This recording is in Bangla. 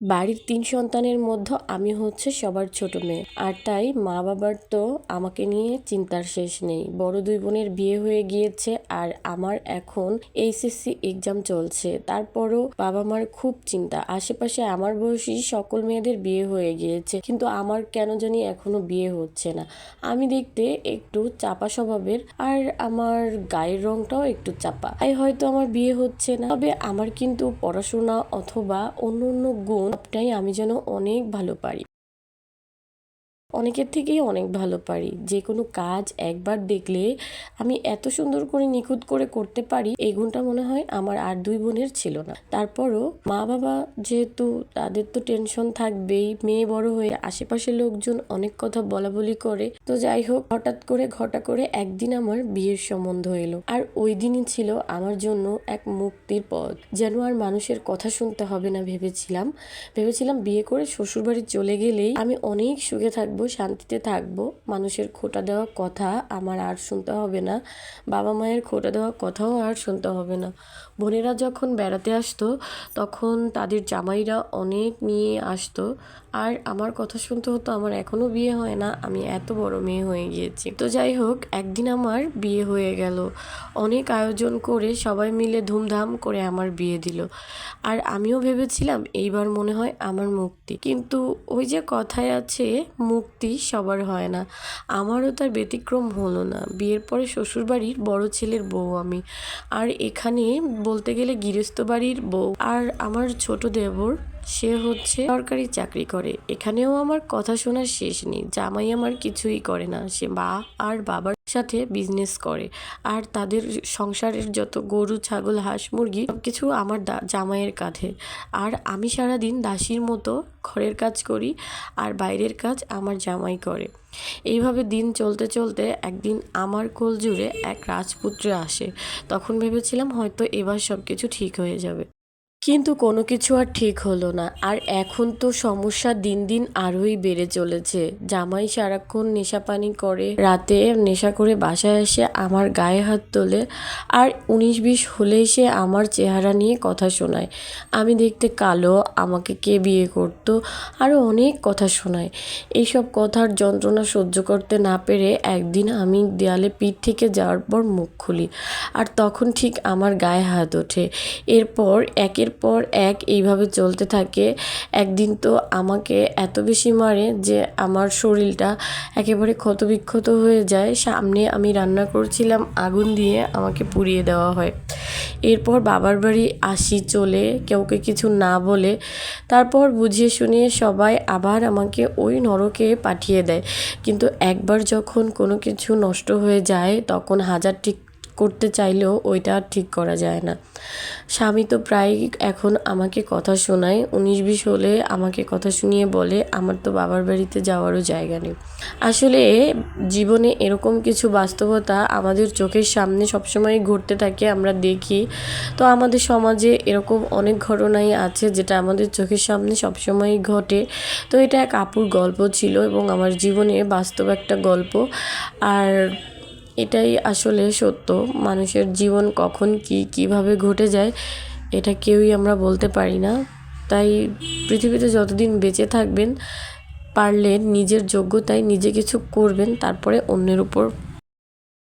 বাড়ির তিন সন্তানের মধ্যে আমি হচ্ছে সবার ছোট মেয়ে। আর তাই মা বাবার তো আমাকে নিয়ে চিন্তার শেষ নেই। বড় দুই বোনের বিয়ে হয়ে গিয়েছে আর আমার এখন এইচএসসি এক্সাম চলছে। তারপরও বাবা মার খুব চিন্তা। আশেপাশে আমার বয়সী সকল মেয়েদের বিয়ে হয়ে গিয়েছে, কিন্তু আমার কেন জানি এখনও বিয়ে হচ্ছে না। আমি দেখতে একটু চাপা স্বভাবের আর আমার গায়ের রংটাও একটু চাপা। তাই হয়তো আমার বিয়ে হচ্ছে না। তবে আমার কিন্তু পড়াশোনা অথবা অন্য অন্য গুণ সবটাই আমি যেন অনেক ভালো পারি। অনেকের থেকেই অনেক ভালো পারি। যে কোনো কাজ একবার দেখলে আমি এত সুন্দর করে নিখুঁত করে করতে পারি, এই গুণটা মনে হয় আমার আর দুই বোনের ছিল না। তারপরও মা বাবা যেহেতু তাদের তো টেনশন থাকবেই, মেয়ে বড় হয়ে আশেপাশের লোকজন অনেক কথা বলা বলি করে, তো যাই হোক হঠাৎ করে, ঘটা করে একদিন আমার বিয়ের সম্বন্ধ এলো। আর ওই দিনই ছিল আমার জন্য এক মুক্তির পথ। যেন আর মানুষের কথা শুনতে হবে না ভেবেছিলাম। ভেবেছিলাম বিয়ে করে শ্বশুরবাড়ি চলে গেলেই আমি অনেক সুখে থাকব। শান্তিতে থাকব। মানুষের খোটা দেওয়া কথা আমার আর শুনতে হবে না। বাবা মায়ের খোটা দেওয়া কথাও আর শুনতে হবে না। বোনেরা যখন বেড়াতে আসতো, তখন তাদের জামাইরা অনেক নিয়ে আসতো। আর আমার কথা শুনতে হতো, আমার এখনও বিয়ে হয় না, আমি এত বড় মেয়ে হয়ে গিয়েছি। তো যাই হোক, একদিন আমার বিয়ে হয়ে গেল। অনেক আয়োজন করে সবাই মিলে ধুমধাম করে আমার বিয়ে দিল। আর আমিও ভেবেছিলাম, এইবার মনে হয় আমার মুক্তি। কিন্তু ওই যে কথায় আছে মুক্তি সবার হয় না। আমারও তার ব্যতিক্রম হলো না। বিয়ের পরে শ্বশুরবাড়ির বড় ছেলের বউ আমি। আর এখানে বলতে গেলে গৃহস্থ বাড়ির বউ। আর আমার ছোট দেবর সে হচ্ছে সরকারি চাকরি করে। এখানেও আমার কথা শোনার শেষ নেই। জামাই আমার কিছুই করে না। সে মা আর বাবার সাথে বিজনেস করে। আর তাদের সংসারের যত গরু, ছাগল, হাঁস, মুরগি সব কিছু আমার জামাইয়ের কাঁধে। আর আমি সারাদিন দাসীর মতো ঘরের কাজ করি আর বাইরের কাজ আমার জামাই করে। এইভাবে দিন চলতে চলতে একদিন আমার কোল জুড়ে এক রাজপুত্র আসে। তখন ভেবেছিলাম হয়তো এবার সব কিছু ঠিক হয়ে যাবে। কিন্তু কোনো কিছু আর ঠিক হলো না। আর এখন তো সমস্যা দিন দিন আরোই বেড়ে চলেছে। জামাই সারাক্ষণ নেশা পানি করে, রাতে নেশা করে বাসায় এসে আমার গায়ে হাত তোলে আর উনিশ বিশ হলেই সে আমার চেহারা নিয়ে কথা শোনায়। আমি দেখতে কালো, আমাকে কে বিয়ে করতো আরও অনেক কথা শোনায়। এইসব কথার যন্ত্রণা সহ্য করতে না পেরে একদিন আমি দেয়ালে পিঠ থেকে যাওয়ার পর মুখ খুলি আর তখন ঠিক আমার গায়ে হাত ওঠে। এরপর একের পর এক এইভাবে চলতে থাকে। একদিন তো আমাকে এত বেশি মারে যে আমার শরীরটা একেবারে ক্ষতবিক্ষত হয়ে যায়। সামনে আমি রান্না করছিলাম, আগুন দিয়ে আমাকে পুড়িয়ে দেওয়া হয়। এরপর বাবার বাড়ি আসি, চলে কেউকে কিছু না বলে। তারপর বুঝিয়ে শুনিয়ে সবাই আবার আমাকে ওই নরকে পাঠিয়ে দেয়। কিন্তু একবার যখন কোনো কিছু নষ্ট হয়ে যায়, তখন হাজার ঠিক করতে চাইলেও ওইটা ঠিক করা যায় না। স্বামী তো প্রায় এখন আমাকে কথা শোনায়। উনিশ বিশ হলে আমাকে কথা শুনিয়ে বলে, আমার তো বাবার বাড়িতে যাওয়ারও জায়গা নেই। আসলে জীবনে এরকম কিছু বাস্তবতা আমাদের চোখের সামনে সবসময় ঘটতে থাকে, আমরা দেখি। তো আমাদের সমাজে এরকম অনেক ঘটনাই আছে যেটা আমাদের চোখের সামনে সবসময়ই ঘটে। তো এটা এক আপুর গল্প ছিল এবং আমার জীবনে বাস্তব একটা গল্প। আর এটাই আসলে সত্য। মানুষের জীবন কখন কি, কীভাবে ঘটে যায়, এটা কেউই আমরা বলতে পারি না। তাই পৃথিবীতে যতদিন বেঁচে থাকবেন, পারলে নিজের যোগ্যতায় নিজে কিছু করবেন, তারপরে অন্যের উপর